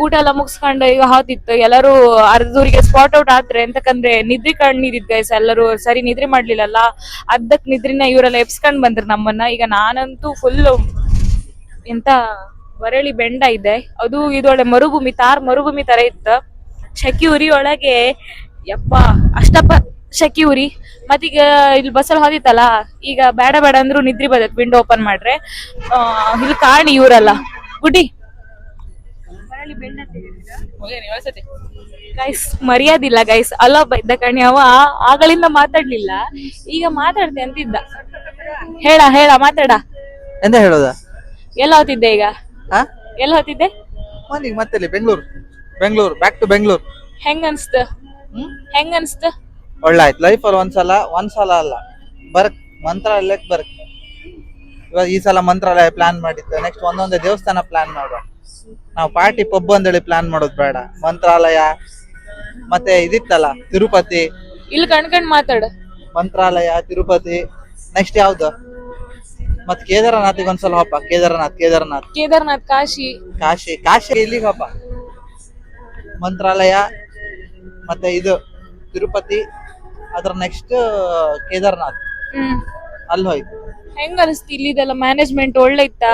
ಊಟ ಎಲ್ಲ ಮುಗಿಸ್ಕೊಂಡು ಈಗ ಹೋತಿತ್ತು ಎಲ್ಲರೂ ಅರ್ಧದೂರಿಗೆ ಸ್ಪಾಟ್ ಔಟ್ ಆದ್ರೆ ಎಂತಕಂದ್ರೆ ನಿದ್ರಿ ಕಣ್ ಗೈಸ್ ಎಲ್ಲರೂ ಸರಿ ನಿದ್ರೆ ಮಾಡ್ಲಿಲ್ಲಲ್ಲ. ಅರ್ಧಕ್ ನಿದ್ರಿನ ಇವರೆಲ್ಲ ಎಪ್ಸ್ಕೊಂಡ್ ಬಂದ್ರು ನಮ್ಮನ್ನ. ಈಗ ನಾನಂತೂ ಫುಲ್ ಎಂತ ಬರಳಿ ಬೆಂಡ ಇದೆ. ಅದು ಇದೊಳೆ ಮರುಭೂಮಿ, ತಾರ್ ಮರುಭೂಮಿ ತರ ಇತ್ತು. ಶಕಿ ಉರಿ ಒಳಗೆ ಯಪ್ಪ, ಅಷ್ಟಪ್ಪ ಶಕಿ ಉರಿ ಮತ್ತೀಗ ಇಲ್ಲಿ ಬಸ್ಸಲ್ಲಿ ಹೋದಿತ್ತಲ್ಲ, ಈಗ ಬೇಡ ಬೇಡ ಅಂದ್ರು ನಿದ್ರಿ ಬದತ್ ವಿಂಡೋ ಓಪನ್ ಮಾಡ್ರೆ. ಇಲ್ಲಿ ಕಾಣಿ ಇವರಲ್ಲ. ಗುಡಿ ಗೈಸ್ ಮರ್ಯಾದಿಲ್ಲ ಗೈಸ್ ಅಲ್ಲ ಇದ್ದ ಕಣಿ ಅವ ಆಗಳಿಂದ ಮಾತಾಡ್ಲಿಲ್ಲ. ಈಗ ಮಾತಾಡ್ತೆ ಅಂತಿದ್ದ. ಹೇಳ ಹೇಳ ಮಾತಾಡ. ಎಂತ ಹೇಳೋದ? ಎಲ್ಲ ಹೋತಿದ್ದೆ ಈಗ? ಹಾ ಎಲ್ಲ ಹೋತಿದ್ದೆ? ಮನೆಗೆ ಮತ್ತೆ Bengaluru. Bengaluru back to Bengaluru. ಹೆಂಗ್ ಅನ್ಸ್ತ? ಹೆಂಗ್ ಅನ್ಸ್ತ? ಒಳ್ಳೆ ಆಯ್ತು. ಲೈಫಲ್ಲಿ ಒಂದ್ಸಲ ಒಂದ್ಸಲ ಅಲ್ಲ. ಬರ್ಕ್ ಮಂತ್ರಾಲಯಕ್ಕೆ ಬರ್ಕ್. ಇವಾಗ ಈ ಸಲ ಮಂತ್ರಾಲಯ ಪ್ಲಾನ್ ಮಾಡಿದ್ದು. ನೆಕ್ಸ್ಟ್ ಒಂದೊಂದೇ ದೇವಸ್ಥಾನ ಪ್ಲಾನ್ ಮಾಡುವ ನಾವು ಪಾರ್ಟಿ ಪಬ್ ಅಂತೇಳಿ ಪ್ಲಾನ್ ಮಾಡೋದು ಬೇಡ. ಮಂತ್ರಾಲಯ ಮತ್ತೆ ಇದಿತ್ತಲ್ಲ ತಿರುಪತಿ. ಇಲ್ಲಿ ಕಣ್ಕಂಡ್ ಮಾತಾಡ. ಮಂತ್ರಾಲಯ ತಿರುಪತಿ ನೆಕ್ಸ್ಟ್ ಯಾವ್ದು? ಮತ್ ಕೇದಾರನಾಥ್ ಒಂದ್ಸಲ ಹೋಪ ಕೇದಾರನಾಥ್ ಕೇದಾರನಾಥ್. ಕೇದಾರನಾಥ್ ಕಾಶಿ. ಕಾಶಿ ಕಾಶಿ ಇಲ್ಲಿಗೆ ಹೋಪ ಮಂತ್ರಾಲಯ ಮತ್ತೆ ಇದು ತಿರುಪತಿ ಅದ್ರ ನೆಕ್ಸ್ಟ್ ಕೇದಾರನಾಥ್. ಹ್ಮ್. ಅಲ್ಲಿ ಹೋಯ್ತು. ಹೆಂಗ್ ಅನಿಸ್ತಿ ಇಲ್ಲಿದೆಲ್ಲ ಮ್ಯಾನೇಜ್ಮೆಂಟ್ ಒಳ್ಳೆ ಇತ್ತಾ.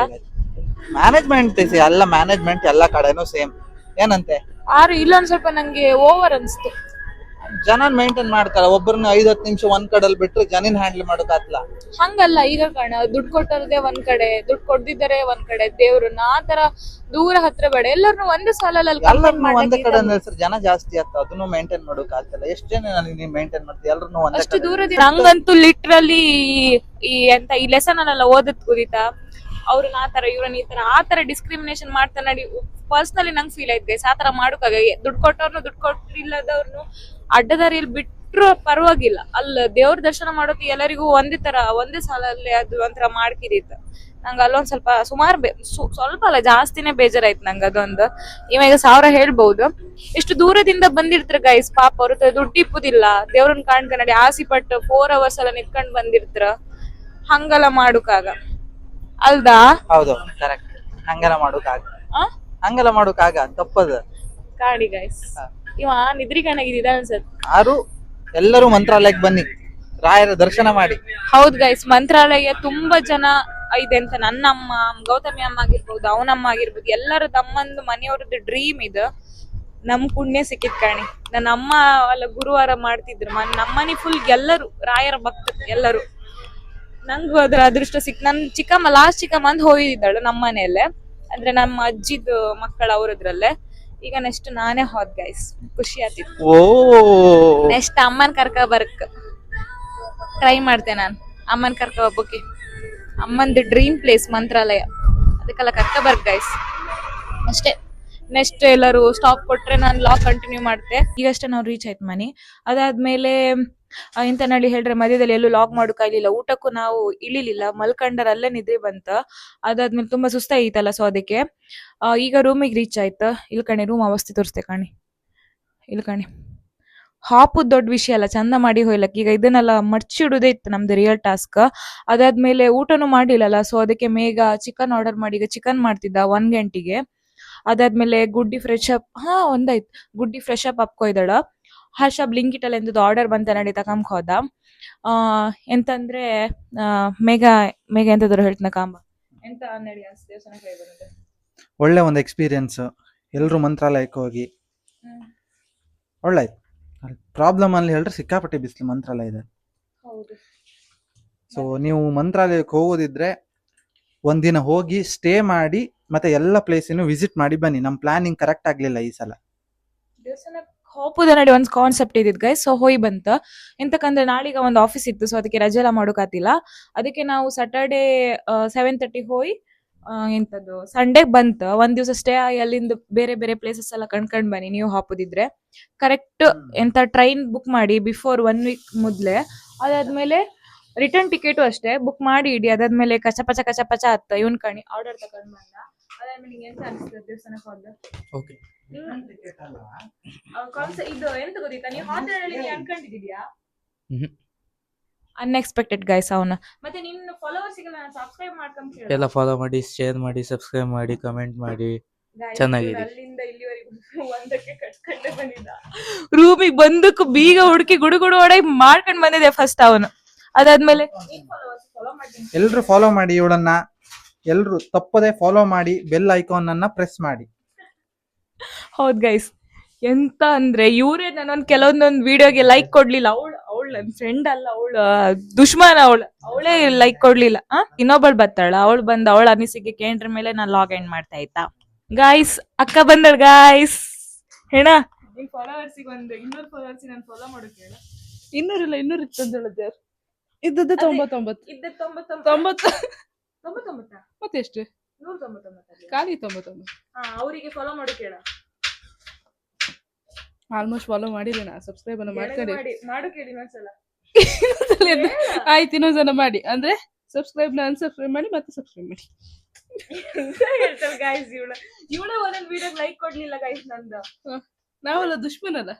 ಮ್ಯಾನೇಜ್ಮೆಂಟ್ ಎಲ್ಲ ಮ್ಯಾನೇಜ್ಮೆಂಟ್ ಎಲ್ಲ ಕಡೆನೂ ಸೇಮ್ ಏನಂತೆ ಆರು ಇಲ್ಲೊಂದ್ ಸ್ವಲ್ಪ ನಂಗೆ ಓವರ್ ಅನ್ಸ್ತು. ಜನ ಮೇಂಟೈನ್ ಮಾಡ್ತಾರೆ. ಒಬ್ಬರನ್ನ ಐದ್ ಹತ್ತು ನಿಮಿಷ ಒಂದ್ ಕಡೆಲ್ ಬಿಟ್ರೆ ಜನನ್ ಹ್ಯಾಂಡಲ್ ಮಾಡೋಕಾತ್ಲ ಹಂಗಲ್ಲ ಈಗ ಕಾಣ ದುಡ್ಡು ಕೊಟ್ಟರದೇ ಒಂದ್ ಕಡೆ ದುಡ್ಡು ಕೊಡ್ದಿದ್ದಾರೆ ಒಂದ್ ಕಡೆ ದೇವ್ರನ್ನ ಆ ತರ ದೂರ ಹತ್ರ ಬೇಡ. ಎಲ್ಲರನ್ನು ಒಂದೇ ಸಾಲಲ್ಲಿ ಎಲ್ಲರನ್ನು ಒಂದೇ ಕಡೆ ನಿಲ್ಸ್ರೆ ಜನ ಜಾಸ್ತಿ ಆಗ್ತಾವ ಅದನ್ನು ಮೇಂಟೈನ್ ಮಾಡೋಕಾಗ್ತಿಲ್ಲ ಎಷ್ಟು ಜನ ನನಗೆ ನೀನ್ ಮೇಂಟೈನ್ ಮಾಡ್ತೀವಿ ಎಲ್ಲರನ್ನು ಒಂದೇ ಅಷ್ಟು ದೂರದಿಂದ ನಂಗಂತೂ ಲಿಟ್ರಲಿ ಈ ಎಂತ ಈ ಲೆಸನ್ ಅಲ್ಲೆಲ್ಲ ಓದತ್ ಗುರಿತಾ ಅವ್ರನ್ನ ಆ ತರ ಇವ್ರನ್ನ ಈ ತರ ಆ ತರ ಡಿಸ್ಕ್ರಿಮಿನೇಷನ್ ಮಾಡ್ತಾ ನಡಿ ಪರ್ಸನಲಿ ನಂಗೆ ಫೀಲ್ ಆಯ್ತು ಗೈಸ್ ಆ ತರ ಮಾಡೋಕಾಗ ದುಡ್ಡು ಕೊಟ್ಟವ್ರನ್ನ ದುಡ್ಡು ಕೊಟ್ಟಿಲ್ಲದವ್ರನ್ನು ಅಡ್ಡದಾರಿಯಲ್ಲಿ ಬಿಟ್ರು ಪರವಾಗಿಲ್ಲ. ಅಲ್ಲ, ದೇವ್ರ ದರ್ಶನ ಮಾಡೋಕೆ ಎಲ್ಲರಿಗೂ ಒಂದೇ ತರ ಒಂದೇ ಸಾಲಲ್ಲಿ ಅದು ಒಂಥರ ಮಾಡ್ಕಿದಿತ್ತು ನಂಗೆ ಅಲ್ಲೊಂದು ಸ್ವಲ್ಪ ಸುಮಾರು ಬೇ ಸ್ವಲ್ಪ ಅಲ್ಲ, ಜಾಸ್ತಿನೇ ಬೇಜಾರಾಯ್ತು ನಂಗೆ ಅದೊಂದು. ಇವಾಗ ಸಾವಿರ ಹೇಳ್ಬಹುದು ಇಷ್ಟು ದೂರದಿಂದ ಬಂದಿರ್ತಾರೆ ಗೈಸ್ ಪಾಪ ಅವ್ರ ಹತ್ರ ದುಡ್ಡು ಇಪ್ಪುದಿಲ್ಲ. ದೇವ್ರನ್ನ ಕಾಣ್ಕಂಡಿ ಆಸಿ ಪಟ್ಟು ಫೋರ್ ಅವರ್ಸ್ ಎಲ್ಲ ನಿಂತ್ಕೊಂಡ್ ಬಂದಿರ್ತಾರ. ಹಂಗೆಲ್ಲ ಮಾಡುಕಾಗ ಅಲ್ದಾ? ಹೌದು. ಕರೆಕ್ಟ್ ಹಂಗೆಲ್ಲ ಮಾಡೋಕಾಗ ಆ? ಹಂಗೆಲ್ಲ ಆಗ ತಪ್ಪದ. ಕಾಡಿ ಗೈಸ್ ಇವ ನಿದ್ರಿಗಣಗಿದ ಅನ್ಸತ್. ಯಾರು? ಎಲ್ಲರೂ ಮಂತ್ರಾಲಯಕ್ಕೆ ಬನ್ನಿ. ರಾಯರ ದರ್ಶನ ಮಾಡಿ. ಹೌದ್ ಗೈಸ್ ಮಂತ್ರಾಲಯ ತುಂಬಾ ಜನ ಇದೆ ಅಂತ ನನ್ನ ಅಮ್ಮ ಗೌತಮಿ ಅಮ್ಮ ಆಗಿರ್ಬೋದು ಅವನಮ್ಮ ಆಗಿರ್ಬೋದು ಎಲ್ಲರ ತಮ್ಮಂದು ಮನೆಯವ್ರದ್ದು ಡ್ರೀಮ್ ಇದು. ನಮ್ ಪುಣ್ಯ ಸಿಕ್ಕಿದ್ ಕಾಣಿ. ನನ್ನ ಅಮ್ಮ ಅಲ್ಲ ಗುರುವಾರ ಮಾಡ್ತಿದ್ರು. ಮನ್ ನಮ್ಮನೆ ಫುಲ್ ಎಲ್ಲರೂ ರಾಯರ ಭಕ್ತರು ಎಲ್ಲರೂ. ನಂಗೂ ಅದ್ರ ಅದೃಷ್ಟ ಸಿಕ್ ನನ್ ಚಿಕ್ಕಮ್ಮ ಲಾಸ್ಟ್ ಚಿಕ್ಕಮ್ಮ ಅಂದ್ ಹೋಗಿದ್ದಾಳು ನಮ್ಮ ಮನೆಯಲ್ಲೇ. ಅಂದ್ರೆ ನಮ್ಮ ಅಜ್ಜಿದು ಮಕ್ಕಳ ಅವ್ರದ್ರಲ್ಲೇ. ಈಗ ನೆಕ್ಸ್ಟ್ ನಾನೇ ಹೋದ್ ಗೈಸ್ ಖುಷಿ ಆತಿತ್ತು ಓ! ನೆಕ್ಸ್ಟ್ ಅಮ್ಮನ್ ಕರ್ಕ ಬರ್ಕ್ ಟ್ರೈ ಮಾಡ್ತೆ ನಾನು. ಅಮ್ಮನ್ ಕರ್ಕ ಹೋಗ್ಬೋಕೆ ಅಮ್ಮಂದು ಡ್ರೀಮ್ ಪ್ಲೇಸ್ ಮಂತ್ರಾಲಯ. ಅದಕ್ಕೆಲ್ಲ ಕರ್ಕ ಬರ್ಕ್ ಗೈಸ್ ಅಷ್ಟೇ. ನೆಕ್ಸ್ಟ್ ಎಲ್ಲರೂ ಸ್ಟಾಪ್ ಕೊಟ್ರೆ ನಾನು ಲಾಗ್ ಕಂಟಿನ್ಯೂ ಮಾಡ್ತೆ. ಈಗಷ್ಟೇ ನಾವು ರೀಚ್ ಆಯ್ತು ಮನೆ. ಅದಾದ್ಮೇಲೆ ನಡಿ ಹೇಳ್ರೆ, ಮಧ್ಯದಲ್ಲಿ ಎಲ್ಲೂ ಲಾಗ್ ಮಾಡೋಕ್ಕಾಗ್ಲಿಲ್ಲ ಊಟಕ್ಕೂ ನಾವು ಇಳಿಲಿಲ್ಲ. ಮಲ್ಕಂಡರ್ ಅಲ್ಲೇ ನಿದ್ರೆ ಬಂತ. ಅದಾದ್ಮೇಲೆ ತುಂಬಾ ಸುಸ್ತಾಗಿತ್ತಲ್ಲ ಸೊ ಅದಕ್ಕೆ. ಈಗ ರೂಮಿಗೆ ರೀಚ್ ಆಯ್ತು. ಇಲ್ಲಿ ಕಣಿ ರೂಮ್ ಅವಸ್ಥೆ ತೋರಿಸ್ತೆ ಕಣಿ. ಇಲ್ಲಿ ಕಣಿ. ಹಾಪು ದೊಡ್ಡ ವಿಷಯ ಅಲ್ಲ, ಚಂದ ಮಾಡಿ ಹೋಯ್ಲಕ್ ಈಗ ಇದನ್ನೆಲ್ಲ ಮಡ್ಚಿಡುದೇ ಇತ್ತು ನಮ್ದು ರಿಯಲ್ ಟಾಸ್ಕ್ ಅದಾದ್ಮೇಲೆ ಊಟನೂ ಮಾಡಿಲ್ಲಲ್ಲ ಸೊ ಅದಕ್ಕೆ ಮೇಗ ಚಿಕನ್ ಆರ್ಡರ್ ಮಾಡಿ, ಈಗ ಚಿಕನ್ ಮಾಡ್ತಿದ್ದ ಒಂದ್ ಗಂಟೆಗೆ. ಅದಾದ್ಮೇಲೆ ಗುಡ್ಡಿ ಫ್ರೆಶ್ ಅಪ್ ಹಾ, ಒಂದಾಯ್ತು. ಗುಡ್ಡಿ ಫ್ರೆಶ್ ಅಪ್ ಅಪ್ಕೊಯ್ದಳ ಹರ್ಷ ಬ್ಲಿಂಕಿಟ್ ಅಲ್ಲಿ ಎಂತದ್ದು ಆರ್ಡರ್ ಬಂತ ನಡಿ ತಕೊಂಬ ಹೋದ. ಆ ಎಂತಂದ್ರೆ ಮೇಘ ಮೇಘ ಎಂತದ್ರು ಹೇಳ್ತನ ಕಾಂಬ. ಎಂತ ನಡಿ ಅನ್ಸ್ ದೇವಸ್ಥಾನ ಕೈ ಬಂದಿದೆ ಒಳ್ಳೆ ಒಂದು ಎಕ್ಸ್ಪೀರಿಯನ್ಸ್ ಎಲ್ಲರೂ ಮಂತ್ರಾಲಯಕ್ಕೆ ಹೋಗಿ. ಒಳ್ಳೆ. ಪ್ರಾಬ್ಲಮ್ ಅಲ್ಲಿ ಹೇಳಿದ್ರೆ ಸಿಕ್ಕಾಪಟ್ಟೆ ಬಿಸಿಲು ಮಂತ್ರಾಲಯದಲ್ಲಿ ಹೌದು. ಸೊ ನೀವು ಮಂತ್ರಾಲಯಕ್ಕೆ ಹೋಗೋದಿದ್ರೆ ಒಂದಿನ ಹೋಗಿ ಸ್ಟೇ ಮಾಡಿ ಮತ್ತೆ ಎಲ್ಲ ಪ್ಲೇಸಿನೂ ವಿಸಿಟ್ ಮಾಡಿ ಬನ್ನಿ. ನಮ್ಮ ಪ್ಲಾನಿಂಗ್ ಕರೆಕ್ಟ್ ಆಗ್ಲಿಲ್ಲ ಈ ಸಲ. ದೇವಸ್ಥಾನಕ್ಕೆ ಹೋಗುದ ನಡಿ ಒಂದ್ ಕಾನ್ಸೆಪ್ಟ್ ಇದ್ದಿದ್ ಗೈ ಸೊ ಹೋಯ್ ಬಂತ. ಎಂತಕಂದ್ರೆ ನಾಳೀಗ ಒಂದು ಆಫೀಸ್ ಇತ್ತು. ಸೊ ಅದಕ್ಕೆ ರಜೆ ಎಲ್ಲ ಮಾಡೋಕಾತಿಲ್ಲ ಅದಕ್ಕೆ ನಾವು ಸ್ಯಾಟರ್ಡೇ ಸೆವೆನ್ ತರ್ಟಿ ಹೋಯ್ ಎಂತದ್ದು ಸಂಡೇ ಬಂತ. ಒಂದ್ ದಿವಸ ಸ್ಟೇ ಆಗಿ ಅಲ್ಲಿಂದ ಬೇರೆ ಬೇರೆ ಪ್ಲೇಸಸ್ ಎಲ್ಲ ಕಣ್ಕೊಂಡ್ ಬನ್ನಿ. ನೀವು ಹಾಪುದಿದ್ರೆ. ಕರೆಕ್ಟ್ ಎಂತ ಟ್ರೈನ್ ಬುಕ್ ಮಾಡಿ ಬಿಫೋರ್ ಒನ್ ವೀಕ್ ಮೊದ್ಲೇ. ಅದಾದ್ಮೇಲೆ ರಿಟರ್ನ್ ಟಿಕೆಟು ಅಷ್ಟೇ. ಬುಕ್ ಮಾಡಿ ಇಡಿ. ಅದಾದ್ಮೇಲೆ ಕಚಪಚ ಕಚಪಚ ಕಚ ಪಚ ಅತ್ತ ಇವನ್ ಕಣಿ ಆರ್ಡರ್ ತಗೊಂಡ್ ಬಂದ. ನಿಂಗೆ ಎಂತ ಅನಿಸ್ತದೆ ದೇವಸ್ಥಾನಕ್ಕೆ ಹೋದ ಓಕೆ ಕಾನ್ಸೆ ಇದು ಎಂತ ಗೊತ್ತಿತ್ತಾ ನೀವು ಅನ್ಕೊಂಡಿದ್ಯಾ ಮ್ಹೂ. ಅನ್ಎಕ್ಸ್ಪೆಕ್ಟೆಡ್ ಗೈಸ್ ಅವನ. ಮತ್ತೆ ನಿನ್ನ ಫಾಲೋವರ್ಸ್ ಗೆಲ್ಲ ನಾನು ಸಬ್ಸ್ಕ್ರೈಬ್ ಮಾಡ್ಕೊಂಡ್ ಎಲ್ಲ ಫಾಲೋ ಮಾಡಿ ಶೇರ್ ಮಾಡಿ ಸಬ್ಸ್ಕ್ರೈಬ್ ಮಾಡಿ ಕಮೆಂಟ್ ಮಾಡಿ. ಚೆನ್ನಾಗಿದೆ. ಅಲ್ಲಿಂದ ಇಲ್ಲಿವರೆಗೂ ಒಂದಕ್ಕೆ ಕಟ್ಕೊಂಡೆ ಬಂದಿದ್ದ. ರೂಮಿಗೆ ಬಂದಕ್ಕೂ ಬೀಗ ಹುಡುಕಿ ಗುಡುಗುಡು ಗುಡು ಹೊಡೆ ಮಾಡ್ಕೊಂಡ್ ಬಂದಿದೆ ಫಸ್ಟ್ ಅವನು. ಅದಾದ್ಮೇಲೆ ಎಲ್ಲರೂ ಫಾಲೋ ಮಾಡಿ ಇವಳನ್ನ. ಎಲ್ಲರೂ ತಪ್ಪದೆ ಫಾಲೋ ಮಾಡಿ ಬೆಲ್ ಐಕಾನ್ ಅನ್ನ ಪ್ರೆಸ್ ಮಾಡಿ. ಹೌದ್ ಗೈಸ್ ಎಂತ ಅಂದ್ರೆ ಇವರೇ ನಾನೊಂದ್ ಕೆಲವೊಂದೊಂದ್ ವಿಡಿಯೋಗೆ ಲೈಕ್ ಕೊಡ್ಲಿಲ್ಲ. ಅವಳು ಅವಳು ನನ್ ಫ್ರೆಂಡ್ ಅಲ್ಲ ಅವಳು ದುಶ್ಮನ್ ಅವಳು. ಅವಳೇ ಲೈಕ್ ಕೊಡ್ಲಿಲ್ಲ. ಆ ಇನ್ನೊಬ್ಬಳು ಬರ್ತಾಳ ಅವಳು ಬಂದ್ ಅವಳ ಅನಿಸಿಕೆ ಕೇಂದ್ರ ಮೇಲೆ ನಾನ್ ಲಾಗ್ ಇನ್ ಮಾಡ್ತಾ ಆಯ್ತಾ ಗಾಯ್ಸ್ ಅಕ್ಕ ಬಂದಳು ಗಾಯ್ಸ್ ಹೆಣ ನಿನ್ ಫಾಲೋವರ್ಸ್ ಒಂದು ಇನ್ನೂರು ಫಾಲೋವರ್ಸ್ ನಾನು ಫಾಲೋ ಮಾಡೋಕೆ ಹೇಳ. ಇನ್ನೂರಿಲ್ಲ ಇನ್ನೂರು ಇತ್ತು ಅಂತ ಹೇಳಿದ್ದೆ ಇದ್ದದ್ದು ತೊಂಬತ್ತೊಂಬತ್ತು. ಇದ್ದ ತೊಂಬತ್ತೊಂಬತ್ತು? ತೊಂಬತ್ತು. ತೊಂಬತ್ತೊಂಬತ್ತ? ಮತ್ತೆ ಎಷ್ಟು? ನೂರ ತೊಂಬತ್ತೊಂಬತ್ತು ಖಾಲಿ ತೊಂಬತ್ತೊಂಬತ್ತು. ಹಾ ಅವರಿಗೆ ಫಾಲೋ ಮಾಡಿ ಕೇಳ. ಆಲ್ಮೋಸ್ಟ್ ಫಾಲೋ ಮಾಡಿಲ್ಲ ನಾ ಸಬ್ಸ್ಕ್ರೈಬ್ ಅನ್ನು ಮಾಡ್ತಾರೆ ಮಾಡಿ ಮಾಡೋಕೆ ಹೇಳಿ ಇನ್ನೊಂದ್ಸಲ. ಆಯ್ತು ಇನ್ನೊಂದ್ಸಲ ಮಾಡಿ. ಅಂದ್ರೆ ಸಬ್ಸ್ಕ್ರೈಬ್ನ ಅನ್ಸಬ್ಸ್ಕ್ರೈಬ್ ಮಾಡಿ ಮತ್ತೆ ಸಬ್ಸ್ಕ್ರೈಬ್ ಮಾಡಿ. ಹೇಳ್ತಾರೆ ಗಾಯ್ಸ್ ಇವಳು. ಇವಳೇ ಒಂದೊಂದು ವಿಡಿಯೋ ಲೈಕ್ ಕೊಡ್ಲಿಲ್ಲ ಗಾಯ್ಸ್ ನಂದು. ನಾವಲ್ಲ ದುಶ್ಮನಲ್ಲ.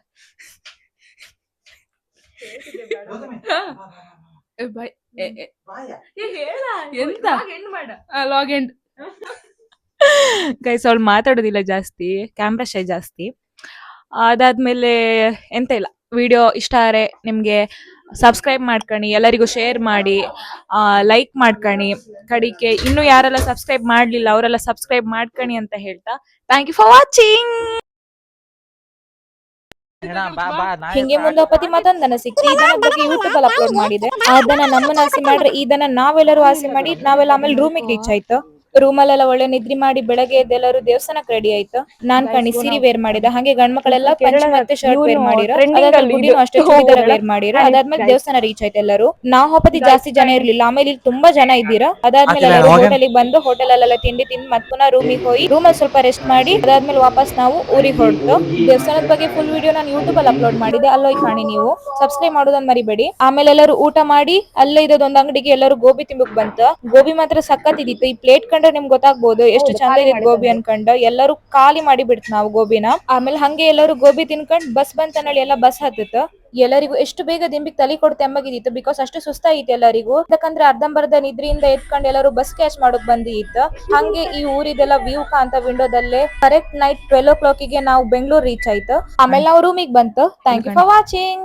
ಬಾಯ್ ಎಂತ? ಲಾಗ್ ಎಂಡ್ ಗೈಸ್ ಅವಳು ಮಾತಾಡೋದಿಲ್ಲ ಜಾಸ್ತಿ ಕ್ಯಾಮ್ರಾ ಶೈ ಜಾಸ್ತಿ. ಅದಾದ್ಮೇಲೆ ಎಂತ ಇಲ್ಲ ವಿಡಿಯೋ ಇಷ್ಟ ಆದ್ರೆ ನಿಮ್ಗೆ ಸಬ್ಸ್ಕ್ರೈಬ್ ಮಾಡ್ಕಣಿ ಎಲ್ಲರಿಗೂ ಶೇರ್ ಮಾಡಿ ಲೈಕ್ ಮಾಡ್ಕಣಿ. ಕಡಿಕೆ ಇನ್ನು ಯಾರೆಲ್ಲ ಸಬ್ಸ್ಕ್ರೈಬ್ ಮಾಡ್ಲಿಲ್ಲ ಅವರೆಲ್ಲ ಸಬ್ಸ್ಕ್ರೈಬ್ ಮಾಡ್ಕಣಿ ಅಂತ ಹೇಳ್ತಾ ಥ್ಯಾಂಕ್ ಯು ಫಾರ್ ವಾಚಿಂಗ್ ಹಿಂಗೆ ಮುಂದೋಪತಿ ಮತ್ತೊಂದನ ಸಿಕ್ತು ಇದನ್ನ ಬಗ್ಗೆ ಯೂಟ್ಯೂಬ್ ಅಲ್ಲಿ ಅಪ್ಲೋಡ್ ಮಾಡಿದೆ. ಅದನ್ನ ನಮ್ಮನ್ನ ಆಸೆ ಮಾಡ್ರೆ ಇದನ್ನ ನಾವೆಲ್ಲರೂ ಆಸೆ ಮಾಡಿ ನಾವೆಲ್ಲ ಆಮೇಲೆ ರೂಮಿಗೆ ರೀಚ್ ಆಯ್ತು. ರೂಮಲ್ಲೆಲ್ಲ ಒಳ್ಳೆ ನಿದ್ರಿ ಮಾಡಿ ಬೆಳಗ್ಗೆ ಎದ್ದು ಎಲ್ಲರೂ ದೇವಸ್ಥಾನಕ್ಕೆ ರೆಡಿ ಆಯ್ತು. ನಾನ್ ಕಣಿ ಸೀರೆ ವೇರ್ ಮಾಡಿದ. ಹಾಗೆ ಗಂಡ್ ಮಕ್ಕಳೆಲ್ಲ ಪಂಚೆ ಮತ್ತೆ ಶರ್ಟ್ ವೇರ್ ಮಾಡಿರೋ ಅದಾದ್ಮೇಲೆ ಅಷ್ಟೇ ಚೂಡಿದಾರ ವೇರ್ ಮಾಡಿರೋ ಅದಾದ್ಮೇಲೆ ದೇವಸ್ಥಾನ ರೀಚ್ ಆಯ್ತು ಎಲ್ಲರೂ. ನಾವು ಹೋಪತಿ ಜಾಸ್ತಿ ಜನ ಇರ್ಲಿಲ್ಲ. ಆಮೇಲೆ ಇಲ್ಲಿ ತುಂಬಾ ಜನ ಇದ್ದೀರಾ? ಅದಾದ್ಮೇಲೆ ಎಲ್ಲರೂ ಹೋಟೆಲ್ ಬಂದು ಹೋಟೆಲ್ ಅಲ್ಲೆಲ್ಲ ತಿಂಡಿ ತಿಂದು ಮತ್ ಪುನಃ ರೂಮಿಗೆ ಹೋಗಿ ರೂಮ್ ಅಲ್ಲಿ ಸ್ವಲ್ಪ ರೆಸ್ಟ್ ಮಾಡಿ ಅದಾದ್ಮೇಲೆ ವಾಪಸ್ ನಾವು ಊರಿಗೆ ಹೊರಟು. ದೇವಸ್ಥಾನದ ಬಗ್ಗೆ ಫುಲ್ ವಿಡಿಯೋ ನಾನು ಯೂಟ್ಯೂಬ್ ಅಲ್ಲಿ ಅಪ್ಲೋಡ್ ಮಾಡಿದೆ ಅಲ್ಲೋಗಿ ಕಾಣಿ ನೀವು. ಸಬ್ಸ್ಕ್ರೈಬ್ ಮಾಡೋದನ್ನ ಮರಿಬೇಡಿ. ಆಮೇಲೆ ಎಲ್ಲರೂ ಊಟ ಮಾಡಿ ಅಲ್ಲೇ ಇದ್ದ ಒಂದ್ ಅಂಗಡಿಗೆ ಎಲ್ಲರೂ ಗೋಬಿ ತಿಂಬಕ್ ಬಂತು. ಗೋಬಿ ಮಾತ್ರ ಸಖತ್ ಇದ್ದಿತ್ತು. ಈ ಪ್ಲೇಟ್ ಕಂಡ್ರೆ ನಿಮ್ಗೆ ಗೊತ್ತಾಗ್ಬೋದು ಎಷ್ಟು ಚಂದ ಇದೆ ಗೋಬಿ ಅನ್ಕೊಂಡ್. ಎಲ್ಲರೂ ಖಾಲಿ ಮಾಡಿ ಬಿಡ್ತ ನಾವು ಗೋಬಿನ. ಆಮೇಲೆ ಹಂಗೆ ಎಲ್ಲರೂ ಗೋಬಿ ತಿನ್ಕೊಂಡ್ ಬಸ್ ಬಂತ ಹೇಳಿ ಎಲ್ಲ ಬಸ್ ಹತ್ತಿತ್ತು ಎಲ್ಲರಿಗೂ ಎಷ್ಟು ಬೇಗ ದಿಂಬಿಗೆ ತಲೆ ಕೊಡ್ತೆ ಅಮ್ಮಗಿದಿತ್ತು ಬಿಕಾಸ್ ಅಷ್ಟು ಸುಸ್ತಾಗಿತ್ತು ಎಲ್ಲರಿಗೂ. ಯಾಕಂದ್ರೆ ಅರ್ಧಂಬರ್ಧ ನಿದ್ರೆಯಿಂದ ಎತ್ಕೊಂಡು ಎಲ್ಲರೂ ಬಸ್ ಕ್ಯಾಚ್ ಮಾಡೋಕ್ ಬಂದಿತ್ತು ಹಂಗೆ ಈ ಊರಿದೆಲ್ಲ ವ್ಯೂ ಕಾಂತ ವಿಂಡೋದಲ್ಲೇ ಕರೆಕ್ಟ್ ನೈಟ್ ಟ್ವೆಲ್ ಓ ಕ್ಲಾಕಿಗೆ ನಾವು ಬೆಂಗಳೂರು ರೀಚ್ ಆಯ್ತು. ಆಮೇಲೆ ನಾವು ರೂಮಿಗೆ ಬಂತು. Thank you for watching